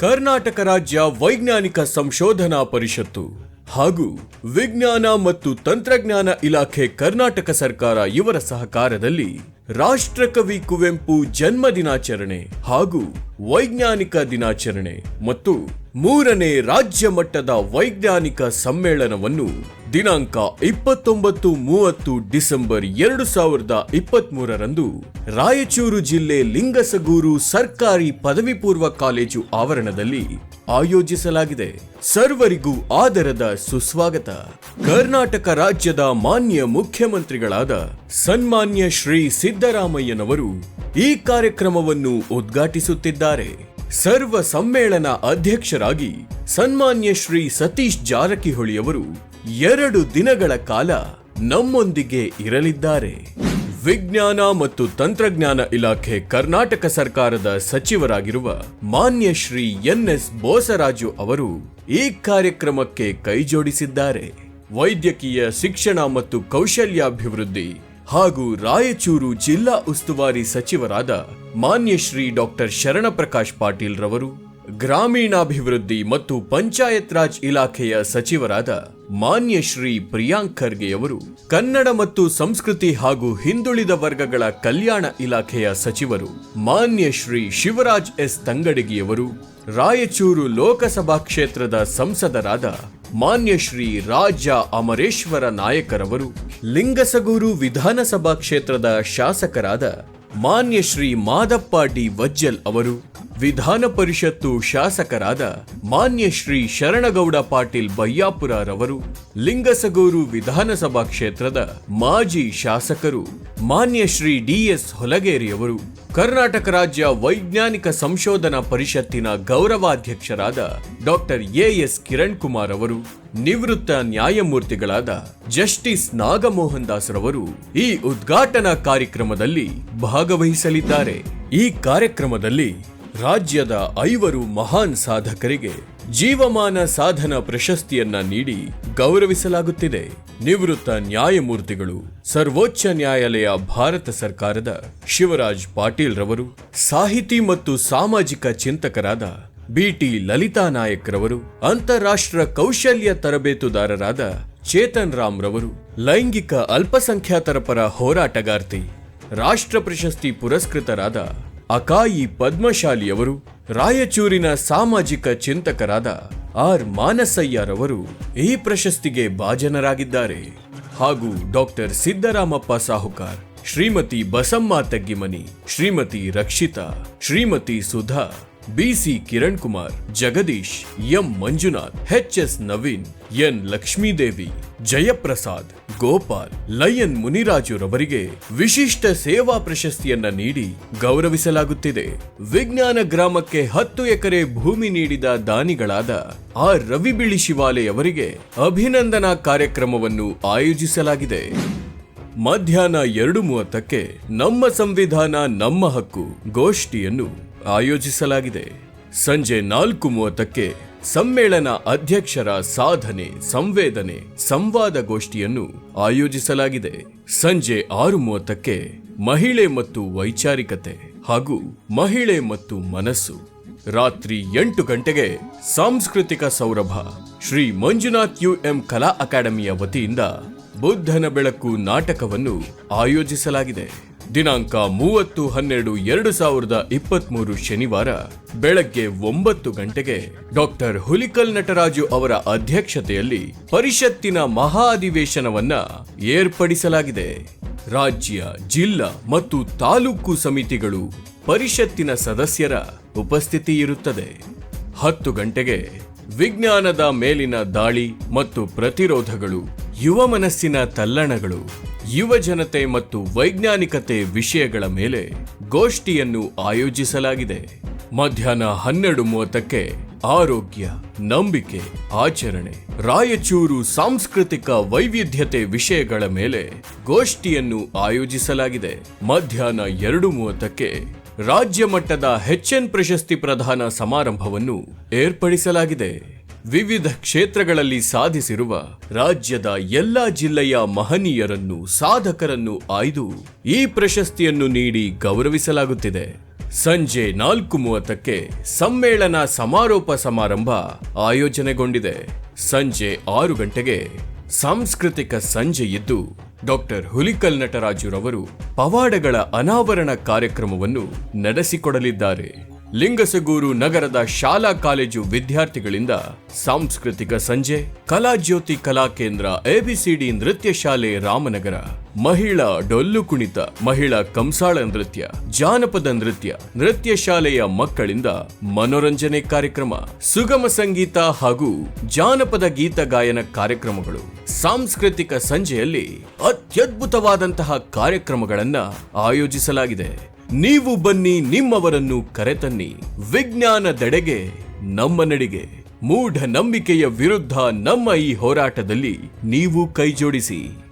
ಕರ್ನಾಟಕ ರಾಜ್ಯ ವೈಜ್ಞಾನಿಕ ಸಂಶೋಧನಾ ಪರಿಷತ್ತು. ಹಾಗೂ ವಿಜ್ಞಾನ ಮತ್ತು ತಂತ್ರಜ್ಞಾನ ಇಲಾಖೆ ಕರ್ನಾಟಕ ಸರ್ಕಾರ ಇವರ ಸಹಕಾರದಲ್ಲಿ ರಾಷ್ಟ್ರಕವಿ ಕುವೆಂಪು ಜನ್ಮ ದಿನಾಚರಣೆ ಹಾಗೂ ವೈಜ್ಞಾನಿಕ ದಿನಾಚರಣೆ ಮತ್ತು ಮೂರನೇ ರಾಜ್ಯ ಮಟ್ಟದ ವೈಜ್ಞಾನಿಕ ಸಮ್ಮೇಳನವನ್ನು ದಿನಾಂಕ ಇಪ್ಪತ್ತೊಂಬತ್ತು ಮೂವತ್ತು ಡಿಸೆಂಬರ್ ಎರಡು ಸಾವಿರದ ಇಪ್ಪತ್ತ್ ಮೂರರಂದು ರಾಯಚೂರು ಜಿಲ್ಲೆ ಲಿಂಗಸಗೂರು ಸರ್ಕಾರಿ ಪದವಿ ಪೂರ್ವ ಕಾಲೇಜು ಆವರಣದಲ್ಲಿ ಆಯೋಜಿಸಲಾಗಿದೆ. ಸರ್ವರಿಗೂ ಆದರದ ಸುಸ್ವಾಗತ. ಕರ್ನಾಟಕ ರಾಜ್ಯದ ಮಾನ್ಯ ಮುಖ್ಯಮಂತ್ರಿಗಳಾದ ಸನ್ಮಾನ್ಯ ಶ್ರೀ ಸಿದ್ದರಾಮಯ್ಯನವರು ಈ ಕಾರ್ಯಕ್ರಮವನ್ನು ಉದ್ಘಾಟಿಸುತ್ತಿದ್ದಾರೆ. ಸರ್ವ ಸಮ್ಮೇಳನ ಅಧ್ಯಕ್ಷರಾಗಿ ಸನ್ಮಾನ್ಯ ಶ್ರೀ ಸತೀಶ್ ಜಾರಕಿಹೊಳಿಯವರು ಎರಡು ದಿನಗಳ ಕಾಲ ನಮ್ಮೊಂದಿಗೆ ಇರಲಿದ್ದಾರೆ. ವಿಜ್ಞಾನ ಮತ್ತು ತಂತ್ರಜ್ಞಾನ ಇಲಾಖೆ ಕರ್ನಾಟಕ ಸರ್ಕಾರದ ಸಚಿವರಾಗಿರುವ ಮಾನ್ಯ ಶ್ರೀ ಎನ್ ಎಸ್ ಬೋಸರಾಜು ಅವರು ಈ ಕಾರ್ಯಕ್ರಮಕ್ಕೆ ಕೈಜೋಡಿಸಿದ್ದಾರೆ. ವೈದ್ಯಕೀಯ ಶಿಕ್ಷಣ ಮತ್ತು ಕೌಶಲ್ಯಾಭಿವೃದ್ಧಿ ಹಾಗೂ ರಾಯಚೂರು ಜಿಲ್ಲಾ ಉಸ್ತುವಾರಿ ಸಚಿವರಾದ ಮಾನ್ಯ ಶ್ರೀ ಡಾಕ್ಟರ್ ಶರಣಪ್ರಕಾಶ್ ಪಾಟೀಲ್ ರವರು ಗ್ರಾಮೀಣಾಭಿವೃದ್ಧಿ ಮತ್ತು ಪಂಚಾಯತ್ ರಾಜ್ ಇಲಾಖೆಯ ಸಚಿವರಾದ ಮಾನ್ಯ ಶ್ರೀ ಪ್ರಿಯಾಂಕ್ ಖರ್ಗೆಯವರು ಕನ್ನಡ ಮತ್ತು ಸಂಸ್ಕೃತಿ ಹಾಗೂ ಹಿಂದುಳಿದ ವರ್ಗಗಳ ಕಲ್ಯಾಣ ಇಲಾಖೆಯ ಸಚಿವರು, ಮಾನ್ಯ ಶ್ರೀ ಶಿವರಾಜ್ ಎಸ್. ತಂಗಡಗಿಯವರು, ರಾಯಚೂರು ಲೋಕಸಭಾ ಕ್ಷೇತ್ರದ ಸಂಸದರಾದ ಮಾನ್ಯ ಶ್ರೀ ರಾಜ ಅಮರೇಶ್ವರ ನಾಯಕರವರು, ಲಿಂಗಸಗೂರು ವಿಧಾನಸಭಾ ಕ್ಷೇತ್ರದ ಶಾಸಕರಾದ ಮಾನ್ಯ ಶ್ರೀ ಮಾದಪ್ಪ ಡಿ ವಜ್ಜಲ್ ಅವರು, ವಿಧಾನ ಪರಿಷತ್ತು ಶಾಸಕರಾದ ಮಾನ್ಯ ಶ್ರೀ ಶರಣಗೌಡ ಪಾಟೀಲ್ ಬಯ್ಯಾಪುರರವರು ಲಿಂಗಸಗೂರು ವಿಧಾನಸಭಾ ಕ್ಷೇತ್ರದ ಮಾಜಿ ಶಾಸಕರು, ಮಾನ್ಯ ಶ್ರೀ ಡಿಎಸ್ ಹೊಲಗೇರಿಯವರು ಕರ್ನಾಟಕ ರಾಜ್ಯ ವೈಜ್ಞಾನಿಕ ಸಂಶೋಧನಾ ಪರಿಷತ್ತಿನ ಗೌರವಾಧ್ಯಕ್ಷರಾದ ಡಾಕ್ಟರ್ ಎಎಸ್ ಕಿರಣ್ ಕುಮಾರ್ ಅವರು, ನಿವೃತ್ತ ನ್ಯಾಯಮೂರ್ತಿಗಳಾದ ಜಸ್ಟಿಸ್ ನಾಗಮೋಹನ್ ದಾಸ್ ರವರು ಈ ಉದ್ಘಾಟನಾ ಕಾರ್ಯಕ್ರಮದಲ್ಲಿ ಭಾಗವಹಿಸಲಿದ್ದಾರೆ. ಈ ಕಾರ್ಯಕ್ರಮದಲ್ಲಿ ರಾಜ್ಯದ ಐವರು ಮಹಾನ್ ಸಾಧಕರಿಗೆ ಜೀವಮಾನ ಸಾಧನ ಪ್ರಶಸ್ತಿಯನ್ನ ನೀಡಿ ಗೌರವಿಸಲಾಗುತ್ತಿದೆ. ನಿವೃತ್ತ ನ್ಯಾಯಮೂರ್ತಿಗಳು, ಸರ್ವೋಚ್ಚ ನ್ಯಾಯಾಲಯ ಭಾರತ ಸರ್ಕಾರದ ಶಿವರಾಜ್ ಪಾಟೀಲ್ ರವರು, ಸಾಹಿತಿ ಮತ್ತು ಸಾಮಾಜಿಕ ಚಿಂತಕರಾದ ಬಿಟಿ ಲಲಿತಾ ನಾಯಕ್ ರವರು, ಅಂತಾರಾಷ್ಟ್ರ ಕೌಶಲ್ಯ ತರಬೇತುದಾರರಾದ ಚೇತನ್ ರಾಮ್ ರವರು, ಲೈಂಗಿಕ ಅಲ್ಪಸಂಖ್ಯಾತರ ಪರ ಹೋರಾಟಗಾರ್ತಿ, ರಾಷ್ಟ್ರ ಪ್ರಶಸ್ತಿ ಪುರಸ್ಕೃತರಾದ ಅಕಾಯಿ ಪದ್ಮಶಾಲಿಯವರು ರಾಯಚೂರಿನ ಸಾಮಾಜಿಕ ಚಿಂತಕರಾದ ಆರ್ ಮಾನಸಯ್ಯರವರು ಈ ಪ್ರಶಸ್ತಿಗೆ ಭಾಜನರಾಗಿದ್ದಾರೆ. ಹಾಗೂ doctor Siddaramappa Sahukar, Shrimati Basamma Taggimani, Shrimati Rakshita, Shrimati Sudha B C Kiran Kumar Jagadish M Manjunath H S Naveen N Lakshmidevi Jayaprasad Gopal lion ಮುನಿರಾಜುರವರಿಗೆ ವಿಶಿಷ್ಟ ಸೇವಾ ಪ್ರಶಸ್ತಿಯನ್ನ ನೀಡಿ ಗೌರವಿಸಲಾಗುತ್ತಿದೆ. ವಿಜ್ಞಾನ ಗ್ರಾಮಕ್ಕೆ ಹತ್ತು ಎಕರೆ ಭೂಮಿ ನೀಡಿದ ದಾನಿಗಳಾದ ಆರ್. ರವಿಬಿಳಿ ಶಿವಾಲಯವರಿಗೆ ಅಭಿನಂದನಾ ಕಾರ್ಯಕ್ರಮವನ್ನು ಆಯೋಜಿಸಲಾಗಿದೆ. ಮಧ್ಯಾಹ್ನ ಎರಡು ಮೂವತ್ತಕ್ಕೆ ನಮ್ಮ ಸಂವಿಧಾನ ನಮ್ಮ ಹಕ್ಕು ಗೋಷ್ಠಿಯನ್ನು ಆಯೋಜಿಸಲಾಗಿದೆ. ಸಂಜೆ ನಾಲ್ಕು ಮೂವತ್ತಕ್ಕೆ ಸಮ್ಮೇಳನ ಅಧ್ಯಕ್ಷರ ಸಾಧನೆ, ಸಂವೇದನೆ, ಸಂವಾದ ಗೋಷ್ಠಿಯನ್ನು ಆಯೋಜಿಸಲಾಗಿದೆ. ಸಂಜೆ ಆರು ಮೂವತ್ತಕ್ಕೆ ಮಹಿಳೆ ಮತ್ತು ವೈಚಾರಿಕತೆ ಹಾಗೂ ಮಹಿಳೆ ಮತ್ತು ಮನಸ್ಸು. ರಾತ್ರಿ ಎಂಟು ಗಂಟೆಗೆ ಸಾಂಸ್ಕೃತಿಕ ಸೌರಭ. ಶ್ರೀ ಮಂಜುನಾಥ್ ಯು ಎಂ ಕಲಾ ಅಕಾಡೆಮಿಯ ವತಿಯಿಂದ ಬುದ್ಧನ ಬೆಳಕು ನಾಟಕವನ್ನು ಆಯೋಜಿಸಲಾಗಿದೆ. ದಿನಾಂಕ ಮೂವತ್ತು ಹನ್ನೆರಡು ಎರಡು ಸಾವಿರದ ಇಪ್ಪತ್ಮೂರು ಶನಿವಾರ ಬೆಳಗ್ಗೆ ಒಂಬತ್ತು ಗಂಟೆಗೆ ಡಾಕ್ಟರ್ ಹುಲಿಕಲ್ ನಟರಾಜು ಅವರ ಅಧ್ಯಕ್ಷತೆಯಲ್ಲಿ ಪರಿಷತ್ತಿನ ಮಹಾ ಅಧಿವೇಶನವನ್ನ ಏರ್ಪಡಿಸಲಾಗಿದೆ. ರಾಜ್ಯ, ಜಿಲ್ಲಾ ಮತ್ತು ತಾಲೂಕು ಸಮಿತಿಗಳು ಪರಿಷತ್ತಿನ ಸದಸ್ಯರ ಉಪಸ್ಥಿತಿ ಇರುತ್ತದೆ. ಹತ್ತು ಗಂಟೆಗೆ ವಿಜ್ಞಾನದ ಮೇಲಿನ ದಾಳಿ ಮತ್ತು ಪ್ರತಿರೋಧಗಳು, ಯುವ ಮನಸ್ಸಿನ ತಲ್ಲಣಗಳು ಯುವ ಜನತೆ ಮತ್ತು ವೈಜ್ಞಾನಿಕತೆ ವಿಷಯಗಳ ಮೇಲೆ ಗೋಷ್ಠಿಯನ್ನು ಆಯೋಜಿಸಲಾಗಿದೆ. ಮಧ್ಯಾಹ್ನ ಹನ್ನೆರಡು ಮೂವತ್ತಕ್ಕೆ ಆರೋಗ್ಯ, ನಂಬಿಕೆ, ಆಚರಣೆ, ರಾಯಚೂರು ಸಾಂಸ್ಕೃತಿಕ ವೈವಿಧ್ಯತೆ ವಿಷಯಗಳ ಮೇಲೆ ಗೋಷ್ಠಿಯನ್ನು ಆಯೋಜಿಸಲಾಗಿದೆ. ಮಧ್ಯಾಹ್ನ ಎರಡು ಮೂವತ್ತಕ್ಕೆ ರಾಜ್ಯ ಮಟ್ಟದ ಹೆಚ್ಎನ್ ಪ್ರಶಸ್ತಿ ಪ್ರದಾನ ಸಮಾರಂಭವನ್ನು ಏರ್ಪಡಿಸಲಾಗಿದೆ. ವಿವಿಧ ಕ್ಷೇತ್ರಗಳಲ್ಲಿ ಸಾಧಿಸಿರುವ ರಾಜ್ಯದ ಎಲ್ಲಾ ಜಿಲ್ಲೆಯ ಮಹನೀಯರನ್ನು, ಸಾಧಕರನ್ನು ಆಯ್ದು ಈ ಪ್ರಶಸ್ತಿಯನ್ನು ನೀಡಿ ಗೌರವಿಸಲಾಗುತ್ತಿದೆ. ಸಂಜೆ ನಾಲ್ಕು ಮೂವತ್ತಕ್ಕೆ ಸಮ್ಮೇಳನ ಸಮಾರೋಪ ಸಮಾರಂಭ ಆಯೋಜನೆಗೊಂಡಿದೆ. ಸಂಜೆ ಆರು ಗಂಟೆಗೆ ಸಾಂಸ್ಕೃತಿಕ ಸಂಜೆ ಇದ್ದು, ಡಾಕ್ಟರ್ ಹುಲಿಕಲ್ ನಟರಾಜುರವರು ಪವಾಡಗಳ ಅನಾವರಣ ಕಾರ್ಯಕ್ರಮವನ್ನು ನಡೆಸಿಕೊಡಲಿದ್ದಾರೆ. ಲಿಂಗಸಗೂರು ನಗರದ ಶಾಲಾ ಕಾಲೇಜು ವಿದ್ಯಾರ್ಥಿಗಳಿಂದ ಸಾಂಸ್ಕೃತಿಕ ಸಂಜೆ ಕಲಾಜ್ಯೋತಿ ಕಲಾ ಕೇಂದ್ರ ಎಬಿಸಿಡಿ ನೃತ್ಯ ಶಾಲೆ ರಾಮನಗರ, ಮಹಿಳಾ ಡೊಲ್ಲು ಕುಣಿತ, ಮಹಿಳಾ ಕಂಸಾಳ ನೃತ್ಯ, ಜಾನಪದ ನೃತ್ಯ ನೃತ್ಯ ಶಾಲೆಯ ಮಕ್ಕಳಿಂದ ಮನೋರಂಜನೆ ಕಾರ್ಯಕ್ರಮ, ಸುಗಮ ಸಂಗೀತ ಹಾಗೂ ಜಾನಪದ ಗೀತ ಗಾಯನ ಕಾರ್ಯಕ್ರಮಗಳು. ಸಾಂಸ್ಕೃತಿಕ ಸಂಜೆಯಲ್ಲಿ ಅತ್ಯದ್ಭುತವಾದಂತಹ ಕಾರ್ಯಕ್ರಮಗಳನ್ನ ಆಯೋಜಿಸಲಾಗಿದೆ. ನೀವು ಬನ್ನಿ ನಿಮ್ಮವರನ್ನು ಕರೆತನ್ನಿ. ವಿಜ್ಞಾನದೆಡೆಗೆ ನಮ್ಮ ನಡಿಗೆ ಮೂಢ ನಂಬಿಕೆಯ ವಿರುದ್ಧ ನಮ್ಮ ಈ ಹೋರಾಟದಲ್ಲಿ ನೀವು ಕೈಜೋಡಿಸಿ.